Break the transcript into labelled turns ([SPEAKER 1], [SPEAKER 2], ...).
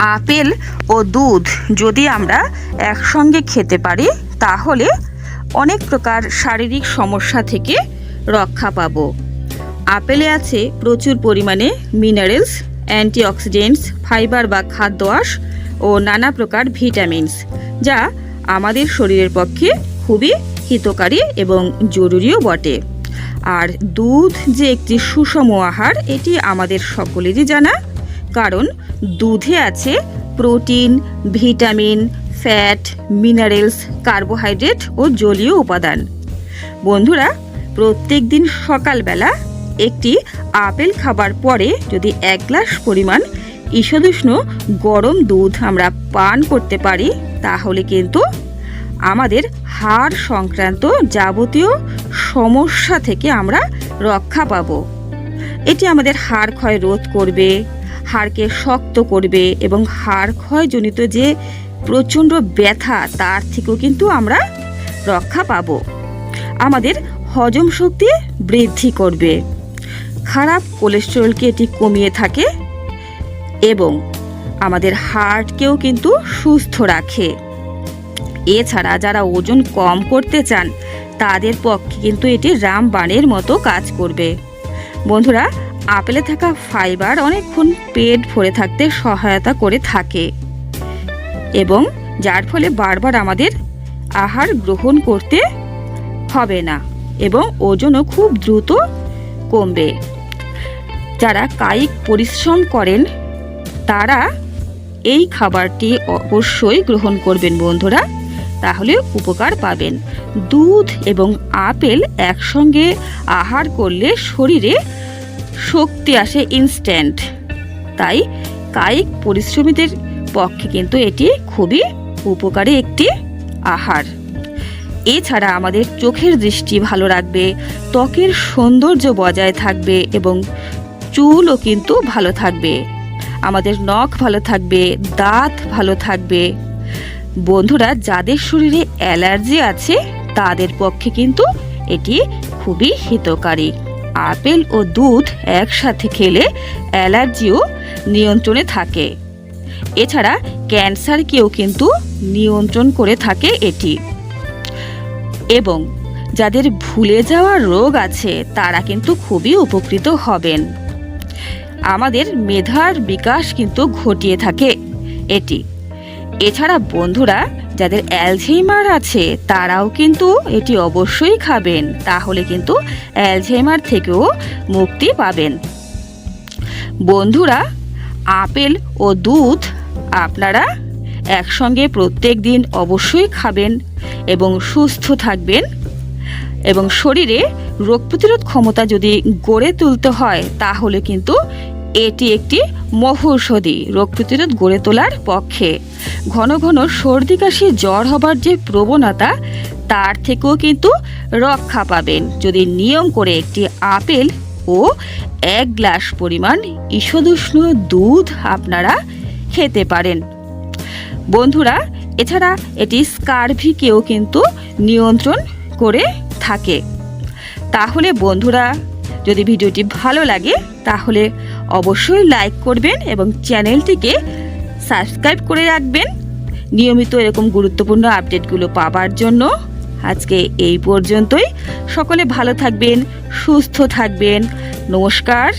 [SPEAKER 1] Apple ও দুধ যদি আমরা একসঙ্গে খেতে পারি, তাহলে অনেক প্রকার শারীরিক সমস্যা থেকে রক্ষা পাব। আপেলে আছে প্রচুর পরিমাণে মিনারেলস অ্যান্টিঅক্সিডেন্টস ফাইবার বা খাদ্য আঁশ ও নানা প্রকার ভিটামিনস যা আমাদের শরীরের পক্ষে খুবই হিতকারী এবং জরুরিও বটে। আর দুধ যে একটি সুষম আহার, এটি আমাদের সকলেরই জানা। কারণ দুধে আছে protein, vitamin, fat, minerals, carbohydrate ও জলীয় উপাদান। বন্ধুরা, প্রত্যেক দিন সকালবেলা একটি আপেল খাবার পরে যদি এক গ্লাস পরিমাণ ঈষদুষ্ণ গরম দুধ আমরা পান করতে পারি, তাহলে কিন্তু আমাদের হাড় সংক্রান্ত যাবতীয় সমস্যা থেকে আমরা রক্ষা পাবো। এটি আমাদের হাড় ক্ষয় রোধ করবে হাড়কে শক্ত করবে এবং হাড় ক্ষয়জনিত যে প্রচণ্ড ব্যথা, তার থেকেও কিন্তু আমরা রক্ষা পাবো। আমাদের হজম শক্তি বৃদ্ধি করবে। খারাপ কোলেস্টেরলকে এটি কমিয়ে থাকে এবং আমাদের হার্টকেও কিন্তু সুস্থ রাখে। এছাড়া যারা ওজন কম করতে চান, তাদের পক্ষে কিন্তু এটি রামবাণের মতো কাজ করবে। বন্ধুরা আপেলে থাকা ফাইবার অনেকক্ষণ পেট ভরে থাকতে সহায়তা করে থাকে। এবং যার ফলে বারবার আমাদের আহার গ্রহণ করতে হবে না এবং ওজনও খুব দ্রুত কমবে। যারা কায়িক পরিশ্রম করেন, তারা এই খাবারটি অবশ্যই গ্রহণ করবেন বন্ধুরা। তাহলে উপকার পাবেন। দুধ এবং আপেল একসঙ্গে আহার করলে শরীরে শক্তি আসে ইনস্ট্যান্ট তাই কায়িক পরিশ্রমীদের পক্ষে কিন্তু এটি খুবই উপকারী একটি আহার। এছাড়া আমাদের চোখের দৃষ্টি ভালো রাখবে, ত্বকের সৌন্দর্য বজায় থাকবে এবং চুলও কিন্তু ভালো থাকবে। আমাদের নখ ভালো থাকবে, দাঁত ভালো থাকবে। বন্ধুরা, যাদের শরীরে অ্যালার্জি আছে, তাদের পক্ষে কিন্তু এটি খুবই হিতকারী। আপেল ও দুধ একসাথে খেলে অ্যালার্জিও নিয়ন্ত্রণে থাকে। এছাড়া ক্যান্সারকেও কিন্তু নিয়ন্ত্রণ করে থাকে এটি। এবং যাদের ভুলে যাওয়ার রোগ আছে, তারা কিন্তু খুবই উপকৃত হবেন। আমাদের মেধার বিকাশ কিন্তু ঘটিয়ে থাকে এটি। এছাড়া বন্ধুরা যাদের অ্যালঝেইমার আছে, তারাও কিন্তু এটি অবশ্যই খাবেন। তাহলে কিন্তু অ্যালঝেইমার থেকেও মুক্তি পাবেন। বন্ধুরা, আপেল ও দুধ আপনারা একসঙ্গে প্রত্যেক দিন অবশ্যই খাবেন এবং সুস্থ থাকবেন। এবং শরীরে রোগ প্রতিরোধ ক্ষমতা যদি গড়ে তুলতে হয়, তাহলে কিন্তু এটি একটি মহৌষধি রোগ প্রতিরোধ গড়ে তোলার পক্ষে। ঘন ঘন সর্দি কাশি জ্বর হবার যে প্রবণতা, তার থেকেও কিন্তু রক্ষা পাবেন। যদি নিয়ম করে একটি আপেল ও এক গ্লাস পরিমাণ ঈষদুষ্ণ দুধ আপনারা খেতে পারেন। বন্ধুরা, এছাড়া এটি স্কারভিকেও কিন্তু নিয়ন্ত্রণ করে থাকে। তাহলে বন্ধুরা, যদি ভিডিওটি ভালো লাগে, তাহলে অবশ্যই লাইক করবেন এবং চ্যানেলটিকে সাবস্ক্রাইব করে রাখবেন। নিয়মিত এরকম গুরুত্বপূর্ণ আপডেটগুলো পাবার জন্য আজকে এই পর্যন্তই। সকলে ভালো থাকবেন, সুস্থ থাকবেন। নমস্কার।